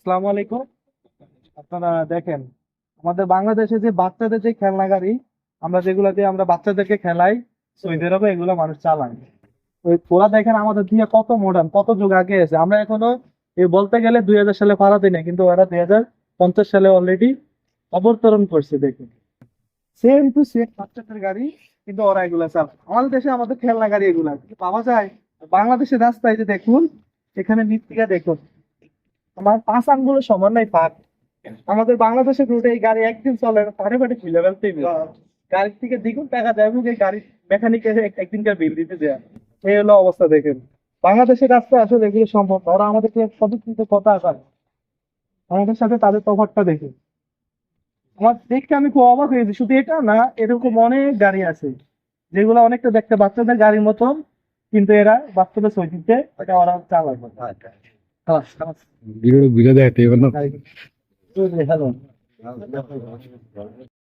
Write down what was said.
আসসালামু আলাইকুম। আপনারা দেখেন, আমাদের বাংলাদেশে যে বাচ্চাদের যে খেলনা গাড়ি, আমরা যেগুলো দিয়ে আমরা বাচ্চাদেরকে খেলাই সৌদি এগুলো মানুষ চালায়। ওই ওরা দেখেন আমাদের দিয়ে কত মডার্ন কত যুগ আগে আছে আমরা এখনও এই বলতে গেলে দুই হাজার সালে পারা দিই কিন্তু ওরা দুই হাজার পঞ্চাশ সালে অলরেডি অবতরণ করছে, দেখুন। সেম টু সেম বাচ্চাদের গাড়ি, কিন্তু ওরা এগুলা চালায়। আমাদের দেশে আমাদের খেলনা গাড়ি এগুলা পাওয়া যায়, বাংলাদেশের রাস্তায় যে দেখুন, এখানে মৃত্তিকা দেখুন আমার পাঁচ আঙ্গুল সমান নাই আমাদের বাংলাদেশের রুটে এই গাড়ি একদিন চলে না পারে পারে খুলে ফেলতে গাড়ির থেকে দ্বিগুণ টাকা দেয় এবং এই গাড়ির মেকানিক একদিনকার বিল দিতে দেয়। এই হলো অবস্থা দেখেন। বাংলাদেশের রাস্তায় আসলে এগুলো সম্ভব। ওরা আমাদেরকে প্রযুক্তিতে কথা আসায় আমাদের সাথে তাদের তফাৎটা দেখে। আমার দেখতে আমি খুব অবাক হয়েছি শুধু এটা না এরকম অনেক গাড়ি আছে যেগুলো অনেকটা দেখতে বাচ্চাদের গাড়ির মতন কিন্তু এরা বাচ্চাদের সৈতিতে এটা ওরা চালায়। খালাস খালাস ভিডিও ভিডিও